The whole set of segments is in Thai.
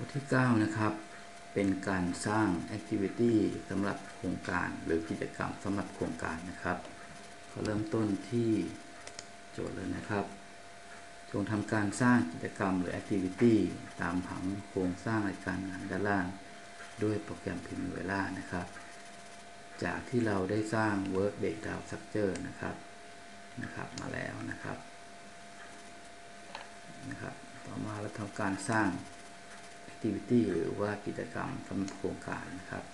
บทที่ 9 นะครับ เป็นการสร้าง Activity สำหรับโครงการหรือกิจกรรมสำหรับโครงการนะครับก็เริ่มต้นที่โจทย์เลยนะครับ จงทำการสร้างกิจกรรมหรือ Activity ตามผังโครงสร้างรายการงานด้านล่าง ด้วยโปรแกรม Primavera นะครับ จากที่เราได้สร้าง Work Breakdown Structure นะครับนะครับมาแล้วนะครับนะครับ ต่อมาเราทำการสร้าง Activity หรือว่ากิจกรรมสำหรับโครงการนะครับ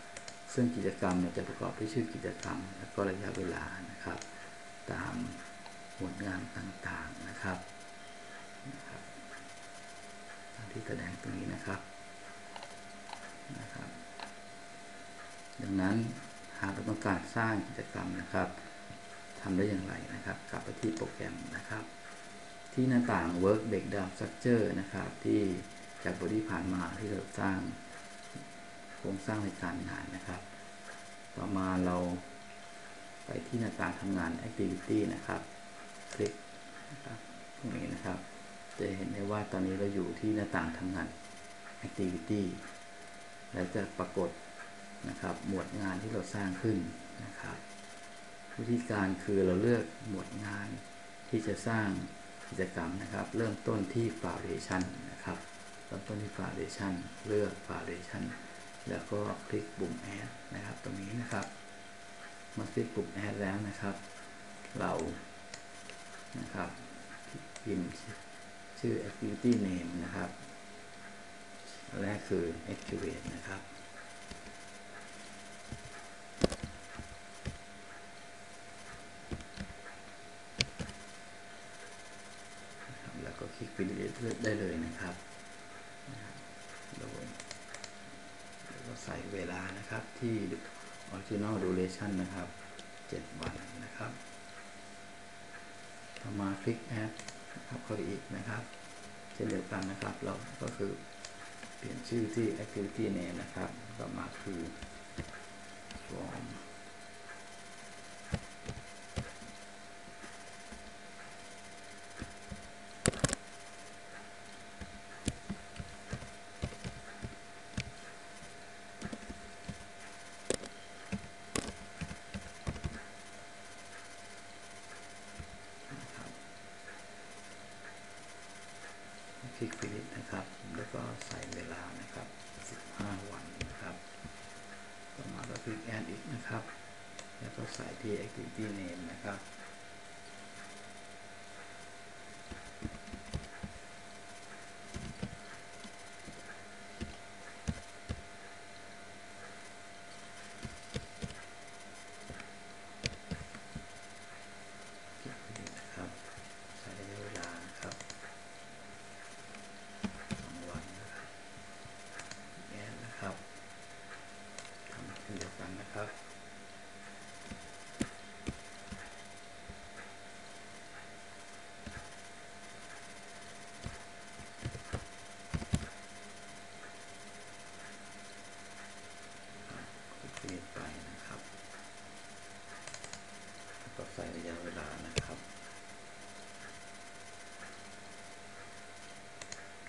ซึ่งกิจกรรมเนี่ยจะประกอบด้วยชื่อกิจกรรม และก็ระยะเวลานะครับ ตามหมวดงานต่างๆนะครับที่แสดงตรงนี้นะครับนะครับ ดังนั้นหากเราต้องการสร้างกิจกรรมนะครับทำได้อย่างไรนะครับ กลับไปที่โปรแกรมนะครับ ที่หน้าต่าง Work Breakdown Structure นะครับที่ จากบทที่ผ่านมาที่เราสร้างโครงสร้างรายการงานนะครับ ต่อมาเราไปที่หน้าต่างทำงาน Activity นะครับ คลิกนะครับตรงนี้นะครับ จะเห็นได้ว่าตอนนี้เราอยู่ที่หน้าต่างทำงาน Activity แล้วจะปรากฏนะครับ หมวดงานที่เราสร้างขึ้นนะครับ วิธีการคือเราเลือกหมวดงานที่จะสร้างกิจกรรมนะครับ เริ่มต้นที่ Foundation นะครับ เริ่มต้นที่ Foundation เลือก Foundation แล้วก็คลิกปุ่ม Add นะครับ ตรงนี้นะครับมาคลิกปุ่ม Add แล้วนะครับ เรานะครับพิมพ์ชื่อ activity name นะครับแรกคือ activate นะครับ แล้วก็คลิก create ได้เลยนะครับโดยแล้วก็ ใส่เวลานะครับที่ original duration นะครับ 7 วันนะครับต่อมาคลิก add นะครับเข้าไปอีกนะครับ เช่นเดียวกันนะครับ เราก็คือเปลี่ยนชื่อที่ activity name นะครับ ต่อมาคือ form คลิกฟิลิปนะครับ แล้วก็ใส่เว ลานะครับ 15 วันนะครับต่อมาก็คลิกแอดอีกนะครับ แล้วก็ใส่ที่ activity name นะครับ คลิกฟิลิปนะครับ ใส่ระยะเวลานะครับ สองวันนะครับแอนนะครับทำเช่นเดียวกันนะครับ คลิกเปลี่ยนไปนะครับแล้วก็ ใส่ระยะเวลานะครับ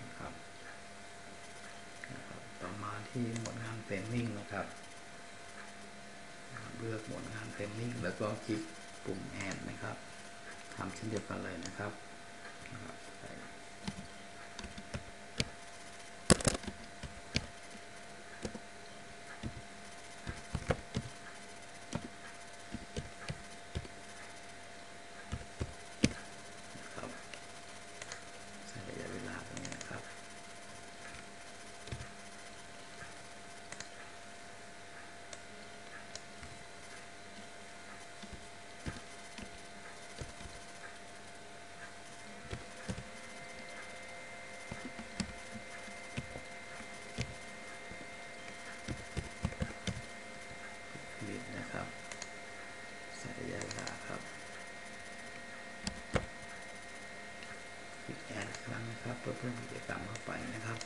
นะครับนะครับ ต่อมาที่หมวดงานเฟรมมิ่งนะครับเลือกหมวดงานเฟรมมิ่งแล้วก็คลิกปุ่มแอดนะครับทำเช่นเดียวกันเลยนะครับนะครับใส่นะครับใส่ระยะเวลาตรงนี้นะครับ นิดนะครับใส่ระยะเวลาครับคลิกแอดอีกครั้งนะครับ เพื่อเพิ่มกิจกรรมเข้าไปนะครับ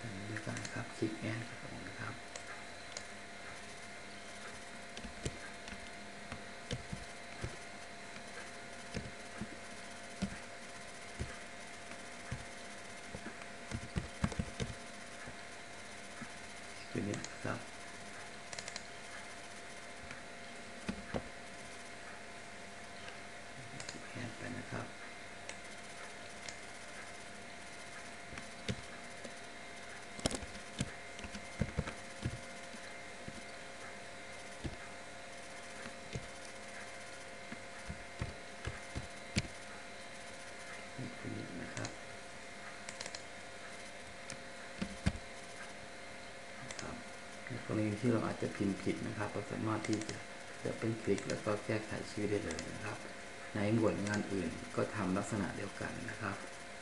ตรงนี้ด้วยกันนะ ครับคลิกแอนครับผมนะครับตัวนี้ครับแอนไปนะครับ นี่คือนี้นะครับ ครับในกรณี ที่เราอาจจะพิมพ์ผิดนะครับ เราสามารถที่จะจะเป็นคลิกแล้วก็แก้ไขชื่อได้เลยนะครับ ในหมวดงานอื่นก็ทำลักษณะเดียวกันนะครับ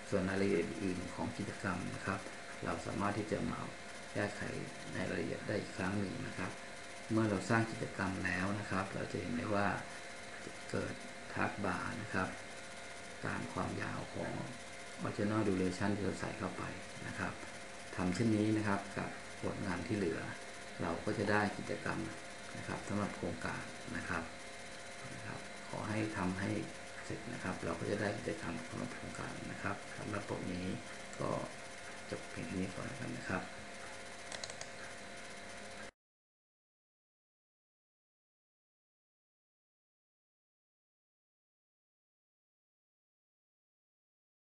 ส่วนรายละเอียดอื่นของกิจกรรมนะครับ เราสามารถที่จะมาแก้ไขในรายละเอียดได้อีกครั้งหนึ่งนะครับ เมื่อเราสร้างกิจกรรมแล้วนะครับ เราจะเห็นได้ว่าเกิดทักบาร์นะครับ ตามความยาวของ original duration ที่เราใส่เข้าไปนะครับทำเช่นนี้นะครับกับผลงานที่เหลือ เราก็จะได้กิจกรรมนะครับสำหรับโครงการนะครับนะครับ ขอให้ทำให้เสร็จนะครับ เราก็จะได้กิจกรรมสำหรับโครงการนะครับสำหรับบทนี้ก็จบเพียงเท่านี้ก่อนนะครับ